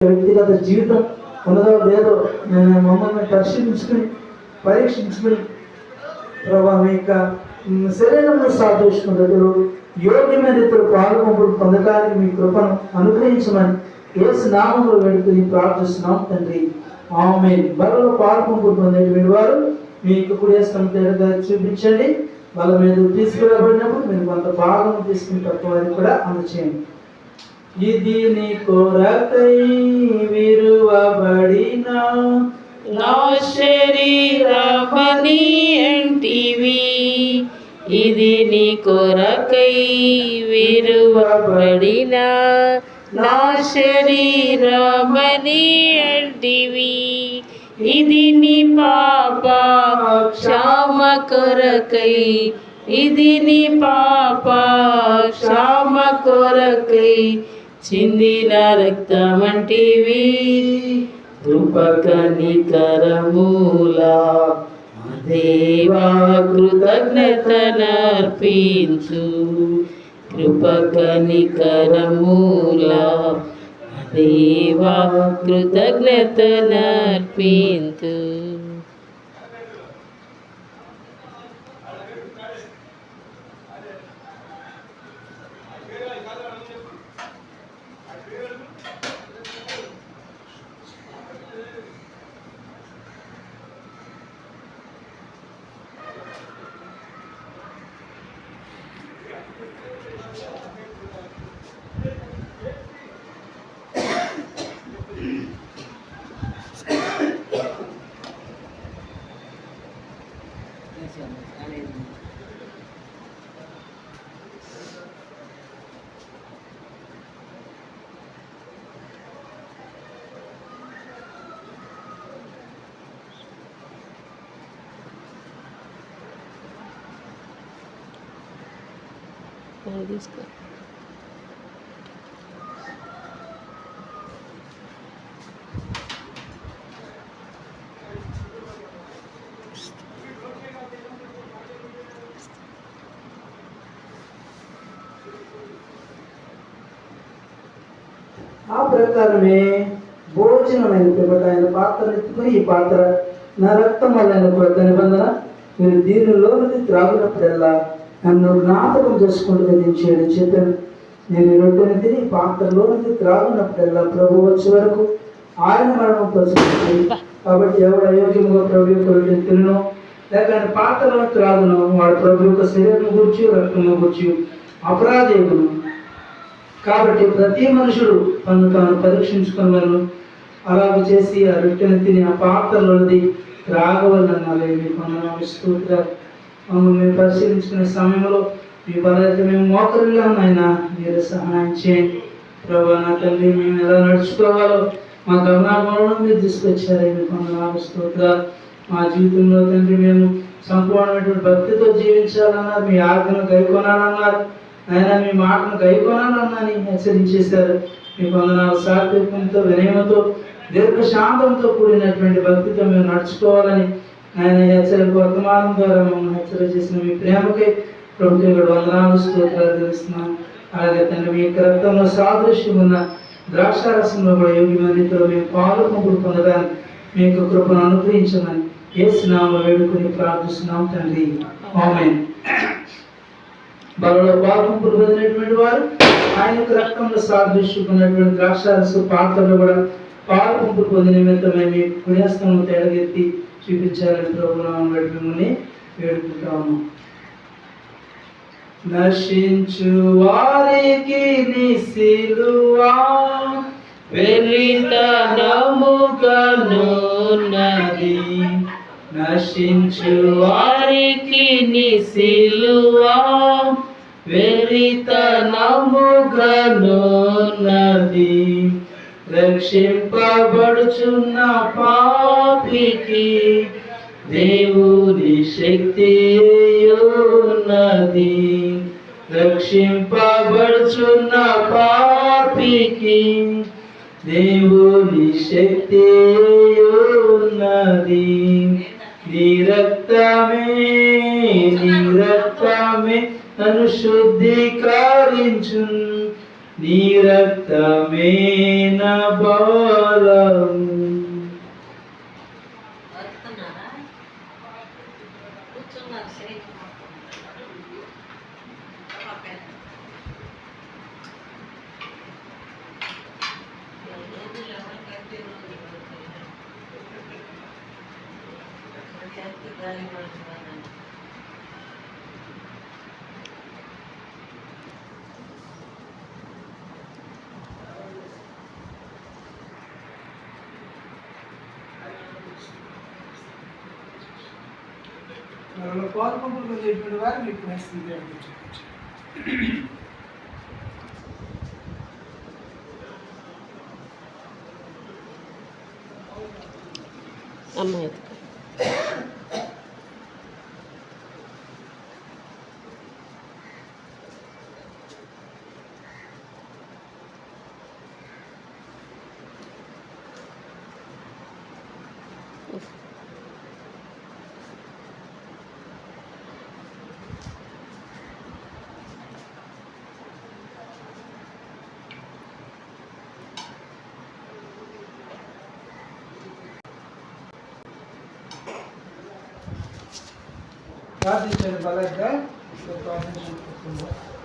వ్యక్తిగత జీవితం ఉన్నదో లేదో నేను మమ్మల్ని పరిశీలించుకుని పరీక్షించుకుని ప్రభావం మీ యొక్క మ్, శరీరంలో సాధుష్ణుడు యోగ్యమైన రీతిలో పాల్గొంపులు పొందడానికి మీ కృపను అనుగ్రహించమని ఏసు నామంలో వేడుకుని ప్రార్థిస్తున్నాం తండ్రి. ఆమె బలలో పాల్గొంపులు పొందేటువంటి వారు మీకు కుడేస్తాం తేడా చూపించండి. వాళ్ళ మీద తీసుకురాబడినప్పుడు మీరు కొంత భాగం తీసుకుని తక్కువ వారికి కూడా అందచేయండి. ಇದಿನಿ ಕೊರತೈ ವಿರುವ ಬಡಿ ನಾವು ನಾವು ಶರೀರ ಬನಿ ಎಂಟಿವಿ ಇದಿನಿ ಕೊರಕೈ ವಿರುವ ಬಡಿನ ನಾ ಶರೀರ ಬನಿ ಎಂಟಿವಿ ಇದಿನಿ ಪಾಪ ಕ್ಷಾಮ ಕೊರಕೈ ಇದಿನಿ ಪಾಪ ಕ್ಷಾಮ ಕೊರಕೈ చిందిన రక్తమంటివి కృపకనికరమూలా దేవా కృతజ్ఞతనర్పించు కృపకనికరమూలా. దేవా కృతజ్ఞతనర్పించు. Gracias, తీసుకో. ఆ ప్రకారమే భోజనమైన పిమ్మట ఆయన పాత్ర ఎత్తుకుని ఈ పాత్ర నా రక్తం వల్ల కొత్త నిబంధన మీరు దీనిలోనిది త్రాగినప్పుడల్లా నన్ను జ్ఞాపకం చేసుకుంటూ నేను చేయడం చెప్పాను. నేను ఈ తిని ఈ పాత్రలోనిది త్రాగినప్పుడల్లా ప్రభు వచ్చే వరకు ఆయన మరణం ప్రచురించింది కాబట్టి ఎవడు అయోగ్యముగా ప్రభు యొక్క రొట్టెని తినను లేక పాత్రలో త్రాగును వాడు ప్రభు యొక్క శరీరం గురించి రక్తము గురించి అపరాధేయుడు కాబట్టి ప్రతి మనుషుడు తను తాను పరీక్షించుకున్నాను. అలాగ చేసి ఆ రొట్టెను తిని ఆ పాత్రలోది త్రాగవలన లేని కొందరు విస్తూ మమ్మల్ని పరిశీలించుకునే సమయంలో మీ బలైతే మేము మోకరుగా నాయన. మీరు సహాయం చేయండి. ప్రభా నా తల్లి మేము ఎలా నడుచుకోవాలో మా గమనాలను మీరు తీసుకొచ్చారు. మీ కొందరు మా జీవితంలో తండ్రి మేము సంపూర్ణమైనటువంటి భక్తితో జీవించాలన్నారు. మీ ఆజ్ఞను గైకొనాలన్నారు ఆయన మీ మాటను గైకొనాలన్నాని హెచ్చరించేశారు. మీ వందనాలు సాత్వికంతో వినయంతో దీర్ఘశాంతంతో కూడినటువంటి భక్తితో మేము నడుచుకోవాలని ఆయన హెచ్చరిక వర్తమానం ద్వారా మమ్మల్ని హెచ్చరిక చేసిన మీ ప్రేమకై ప్రభుత్వం ఇక్కడ వందనాలు స్తోత్రాలు తెలుస్తున్నాం. అలాగే తండ్రి మీ యొక్క రక్తంలో సాదృశ్యం ఉన్న ద్రాక్షారసంలో కూడా యోగ్యమన్నితో మేము పాలు పొందడానికి మీ యొక్క కృపను అనుగ్రహించమని ఏ ఏసునామలో వేడుకొని ప్రార్థిస్తున్నాం తండ్రి. ఆమేన్. బలలో పాపం పొందినటువంటి వారు ఆయన యొక్క రక్తంలో సాదృశ్యుకున్నటువంటి ద్రాక్షారసు పాత్రలో కూడా పాపంపులు పొందిన నిమిత్తమై మీ పుణ్యస్థానం తేడగెత్తి చూపించాలని ప్రభుత్వం బట్టి మిమ్మల్ని వేడుకుంటాము. నశించు వారికి నిసిలువా వెలితనముగనున్నది నశించు వారికి నిసిలువా వెరితనముగనున్నది రక్షింపబడుచున్న పాపికి దేవుని శక్తి ఉన్నది. రక్షింపబడుచున్న పాపికి దేవుని శక్తి ఉన్నది. నిరక్తమే నిరక్తమే నీ రక్తమే నన్ను శుద్ధీకరించు నీ రక్తమే నా బలం మరలా పాలు పంపులు చెప్పిన వారు మీకు పరిస్థితి అనిపించవచ్చు అమ్మాయి. God is in Balada, so God is in Balada.